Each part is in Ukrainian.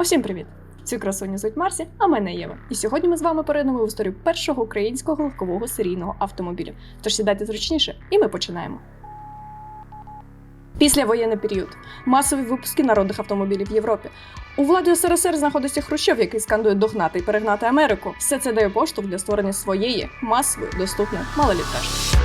Усім привіт! Цю красуню звуть Марсі, а мене Єва. І сьогодні ми з вами перейдемо в історію першого українського легкового серійного автомобіля. Тож сідайте зручніше, і ми починаємо. Післявоєнний період. Масові випуски народних автомобілів в Європі. У владі СРСР знаходиться Хрущов, який скандує догнати і перегнати Америку. Все це дає поштовх для створення своєї масової доступної малолітражки.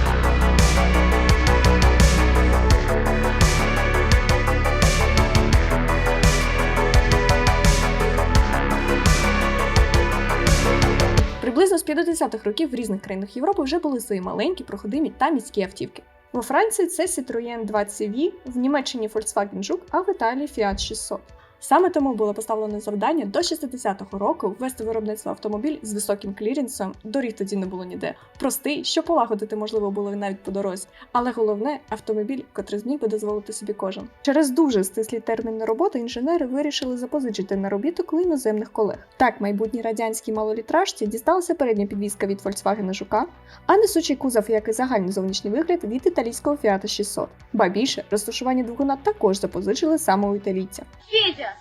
Приблизно з 50-х років в різних країнах Європи вже були свої маленькі, проходимі та міські автівки. Во Франції це Citroën 20V, в Німеччині Volkswagen Жук, а в Італії Fiat 600. Саме тому було поставлено завдання до 60-го року ввести виробництво автомобіль з високим кліренсом, доріг тоді не було ніде. Простий, що полагодити можливо було навіть по дорозі. Але головне автомобіль, котрий зміг би дозволити собі кожен. Через дуже стислі терміни роботи інженери вирішили запозичити наробіток у іноземних колег. Так, майбутній радянській малолітражці дісталася передня підвізка від Volkswagen Жука, а несучий кузов, як і загальний зовнішній вигляд від італійського Fiat 600. Ба більше, розташування двигуна також запозичили саме у італійця. Федя,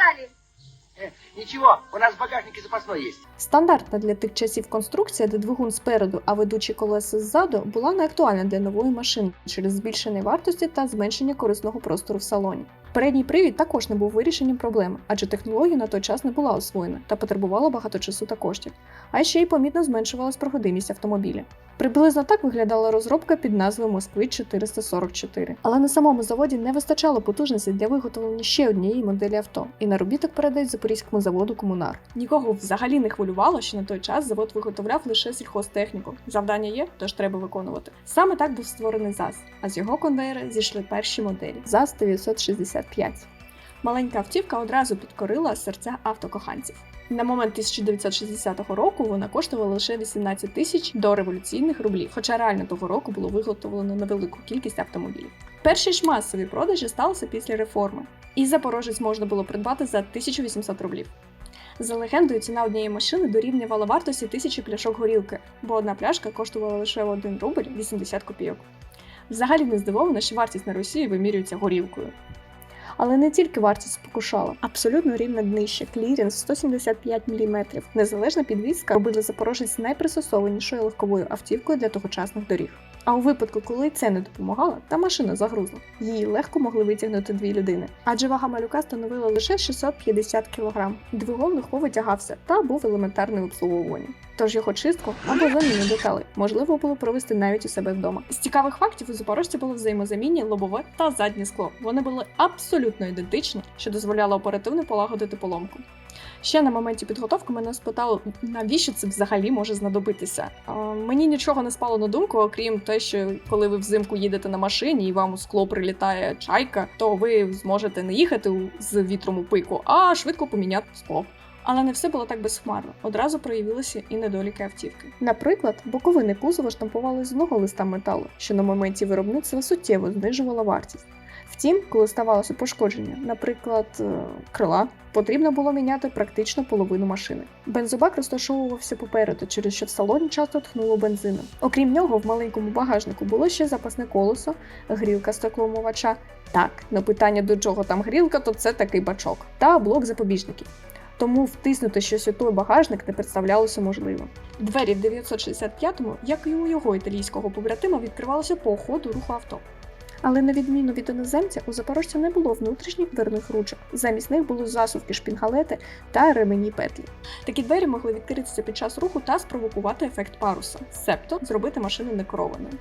дали. Э, Ничего, у нас в багажнике запасной есть. Стандартна для тих часів конструкція, де двигун спереду, а ведучі колеса ззаду, була не актуальна для нової машини через збільшення вартості та зменшення корисного простору в салоні. Передній привід також не був вирішенням проблеми, адже технологія на той час не була освоєна та потребувала багато часу та коштів, а ще й помітно зменшувалась проходимість автомобіля. Приблизно так виглядала розробка під назвою Москви 444. Але на самому заводі не вистачало потужності для виготовлення ще однієї моделі авто, і наробіток передають запорізькому заводу Комунар. Нікого взагалі не хвилювало, що на той час завод виготовляв лише сільхозтехніку. Завдання є, тож треба виконувати. Саме так був створений ЗАЗ, а з його конвейера зійшли перші моделі ЗАЗ 965. Маленька автівка одразу підкорила серця автокоханців. На момент 1960 року вона коштувала лише 18 тисяч до революційних рублів, хоча реально того року було виготовлено невелику кількість автомобілів. Перші ж масові продажі сталися після реформи, і запорожець можна було придбати за 1800 рублів. За легендою, ціна однієї машини дорівнювала вартості тисячі пляшок горілки, бо одна пляшка коштувала лише 1 рубль 80 копійок. Взагалі не здивовано, що вартість на Росії вимірюється горілкою. Але не тільки вартість спокушала. Абсолютно рівне днище, клірінс 175 мм. Незалежна підвізка робила Запорожець найпристосованішою легковою автівкою для тогочасних доріг. А у випадку, коли це не допомагало, та машина загрузла. Її легко могли витягнути дві людини. Адже вага малюка становила лише 650 кг. Двигун легко витягався та був елементарним обслуговуванням. Тож його чистку або заміну деталей можливо було провести навіть у себе вдома. З цікавих фактів у запорожці було взаємозамінні лобове та заднє скло. Вони були абсолютно ідентичні, що дозволяло оперативно полагодити поломку. Ще на моменті підготовки мене спитали, навіщо це взагалі може знадобитися. Мені нічого не спало на думку, окрім те, що коли ви взимку їдете на машині і вам у скло прилітає чайка, то ви зможете не їхати з вітром у пику, а швидко поміняти скло. Але не все було так безхмарно. Одразу проявилися і недоліки автівки. Наприклад, боковини кузова штампували з одного листа металу, що на моменті виробництва суттєво знижувала вартість. Втім, коли ставалося пошкодження, наприклад, е, крила, потрібно було міняти практично половину машини. Бензобак розташовувався попереду, через що в салоні часто тхнуло бензином. Окрім нього, в маленькому багажнику було ще запасне колесо, грілка стеклоомивача. Так, на питання до чого там грілка, то це такий бачок, та блок запобіжників. Тому втиснути щось у той багажник не представлялося можливим. Двері в 965-му, як і у його італійського побратима, відкривалися по ходу руху авто. Але на відміну від іноземця, у запорожця не було внутрішніх дверних ручок. Замість них були засувки шпінгалети та ремені петлі. Такі двері могли відкритися під час руху та спровокувати ефект паруса, себто зробити машину некерованою.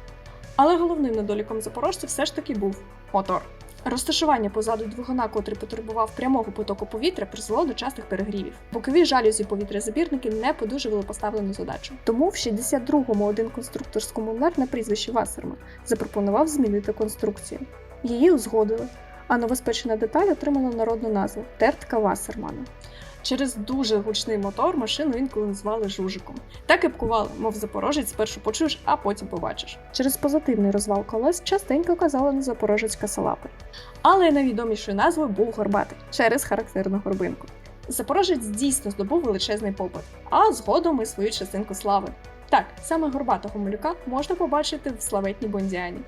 Але головним недоліком запорожця все ж таки був мотор. Розташування позаду двигуна, котрий потребував прямого потоку повітря, призвело до частих перегрівів. Бокові жалюзі повітрязабірники не подужували поставлену задачу. Тому в 62-му один конструкторському мер на прізвище Вассерман запропонував змінити конструкцію. Її узгодили, а новоспечена деталь отримала народну назву тертка Вассермана. Через дуже гучний мотор машину інколи назвали жужиком. Так і пкували, мов запорожець спершу почуєш, а потім побачиш. Через позитивний розвал колес частенько казали на запорожець касалапи. Але найвідомішою назвою був горбатий через характерну горбинку. Запорожець дійсно здобув величезний попит, а згодом і свою частинку слави. Так, саме горбатого малюка можна побачити в славетній Бондіані.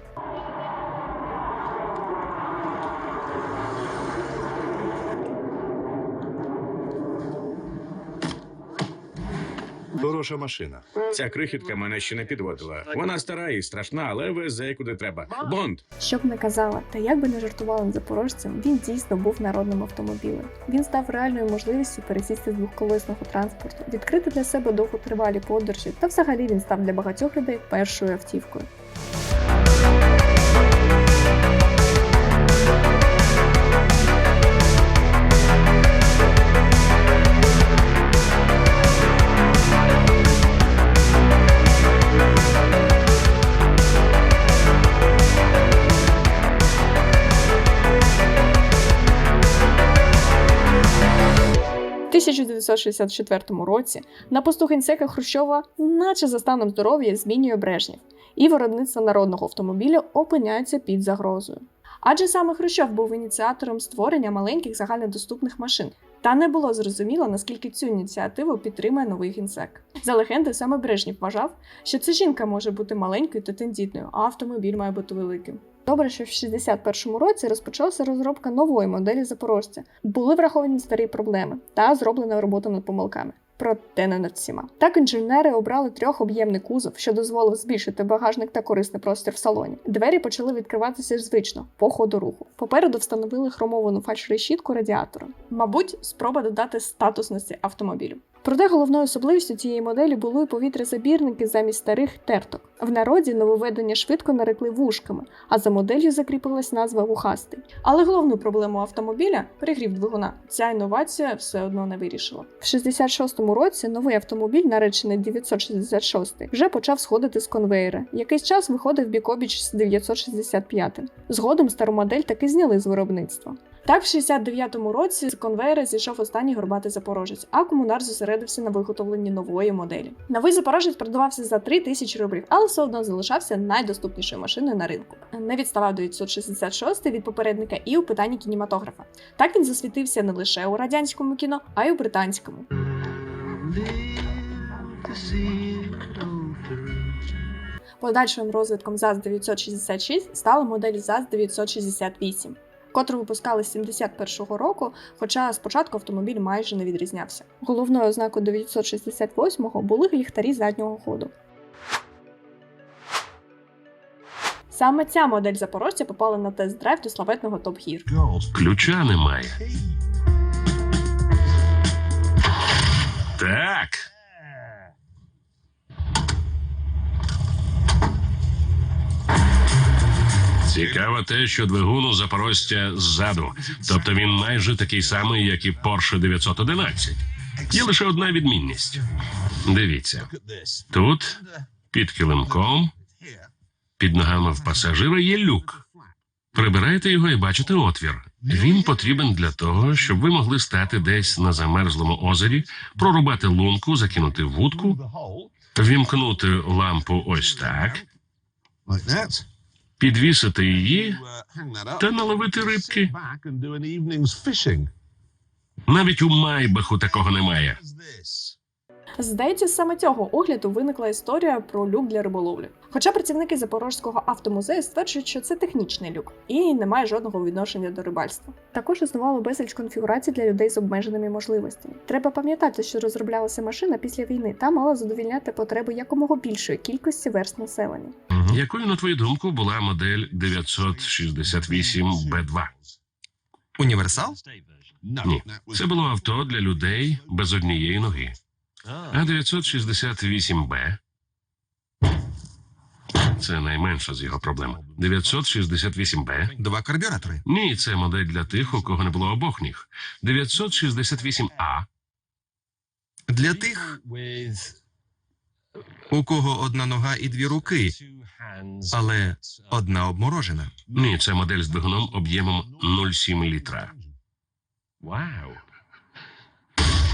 Хороша машина. Ця крихітка мене ще не підводила. Вона стара і страшна, але везе куди треба. Бонд. Щоб не казала, та як би не жартували над запорожцем, він дійсно був народним автомобілем. Він став реальною можливістю пересісти з двохколесного транспорту, відкрити для себе довготривалі подорожі, та взагалі він став для багатьох людей першою автівкою. 1964 році на посту генсека Хрущова, наче за станом здоров'я, змінює Брежнєв, і виробництво народного автомобіля опиняється під загрозою. Адже саме Хрущов був ініціатором створення маленьких загальнодоступних машин, та не було зрозуміло, наскільки цю ініціативу підтримує новий генсек. За легендою, саме Брежнєв вважав, що це жінка може бути маленькою та тендітною, а автомобіль має бути великим. Добре, що в 61-му році розпочалася розробка нової моделі запорожця. Були враховані старі проблеми та зроблена робота над помилками. Проте не над всіма. Так інженери обрали трьохоб'ємний кузов, що дозволив збільшити багажник та корисний простір в салоні. Двері почали відкриватися звично по ходу руху. Попереду встановили хромовану фальш-решітку радіатора. Мабуть, спроба додати статусності автомобілю. Проте головною особливістю цієї моделі були повітрязабірники замість старих терток. В народі нововведення швидко нарекли вушками, а за моделлю закріпилась назва вухастий. Але головну проблему автомобіля перегрів двигуна. Ця інновація все одно не вирішила. В 66-му році новий автомобіль, наречений 966, вже почав сходити з конвейера. Якийсь час виходив бік-обіч з 965. Згодом стару модель таки зняли з виробництва. Так, в 69-му році з конвейера зійшов останній горбатий запорожець, а комунар зосередився на виготовленні нової моделі. Новий запорожець продавався за 3 тисячі рублів, але все одно залишався найдоступнішою машиною на ринку. Не відставав 966 від попередника і у питанні кінематографа. Так він засвітився не лише у радянському кіно, а й у британському. Подальшим розвитком ЗАЗ 966 стала модель ЗАЗ 968, котру випускали з 71-го року, хоча спочатку автомобіль майже не відрізнявся. Головною ознакою 968-го були ліхтарі заднього ходу. Саме ця модель запорожця попала на тест-драйв до славетного Топ Гір. Ключа немає. Так. Цікаво те, що двигун у запорожця ззаду. Тобто він майже такий самий, як і Porsche 911. Є лише одна відмінність. Дивіться, тут під килимком, під ногами в пасажира є люк. Прибираєте його і бачите отвір. Він потрібен для того, щоб ви могли стати десь на замерзлому озері, прорубати лунку, закинути вудку, вімкнути лампу ось так, підвісити її, та наловити рибки. Навіть у Майбаху такого немає. Здається, саме цього огляду виникла історія про люк для риболовлі. Хоча працівники Запорозького автомузею стверджують, що це технічний люк і не має жодного відношення до рибальства. Також існувало безліч конфігурацій для людей з обмеженими можливостями. Треба пам'ятати, що розроблялася машина після війни та мала задовільняти потреби якомога більшої кількості верст населення. Якою, на твою думку, була модель 968 Б2? Універсал? Ні, це було авто для людей без однієї ноги. А 968 Б це найменша з його проблем. 968 Б Два карбюратори. ні, це модель для тих, у кого не було обох ніг. 968 А Для тих, у кого одна нога і дві руки, але одна обморожена. ні, це модель з двигуном об'ємом 0,7 літра. Вау!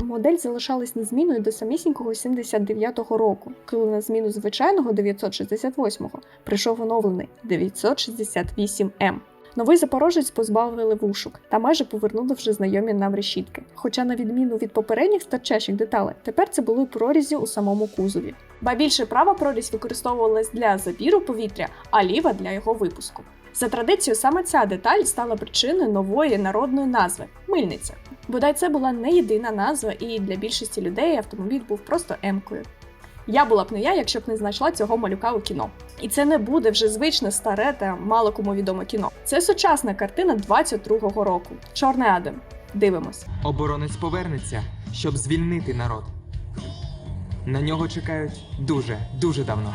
Модель залишалась незмінною до самісінького 79-го року, коли на зміну звичайного 968-го прийшов оновлений 968М. Новий запорожець позбавили вушок та майже повернули вже знайомі нам решітки. Хоча, на відміну від попередніх старчащих деталей, тепер це були прорізі у самому кузові. Ба більше права прорізь використовувалась для забіру повітря, а ліва для його випуску. За традицією, саме ця деталь стала причиною нової народної назви мильниця. Бодай це була не єдина назва, і для більшості людей автомобіль був просто емкою. Я була б не я, якщо б не знайшла цього малюка у кіно. І це не буде вже звичне старе та мало кому відоме кіно. Це сучасна картина 22-го року. Чорний Адам. Дивимось. Оборонець повернеться, щоб звільнити народ. На нього чекають дуже, дуже давно.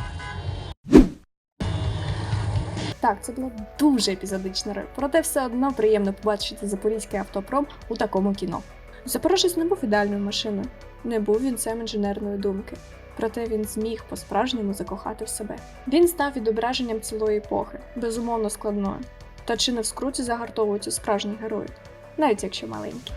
Так, це було дуже епізодичне ре, проте все одно приємно побачити запорізький автопром у такому кіно. Запорожець не був ідеальною машиною, не був вінцем інженерної думки. Проте він зміг по-справжньому закохати в себе. Він став відображенням цілої епохи, безумовно складною. Та чи не в скруті загартовуються справжні герої, навіть якщо маленькі.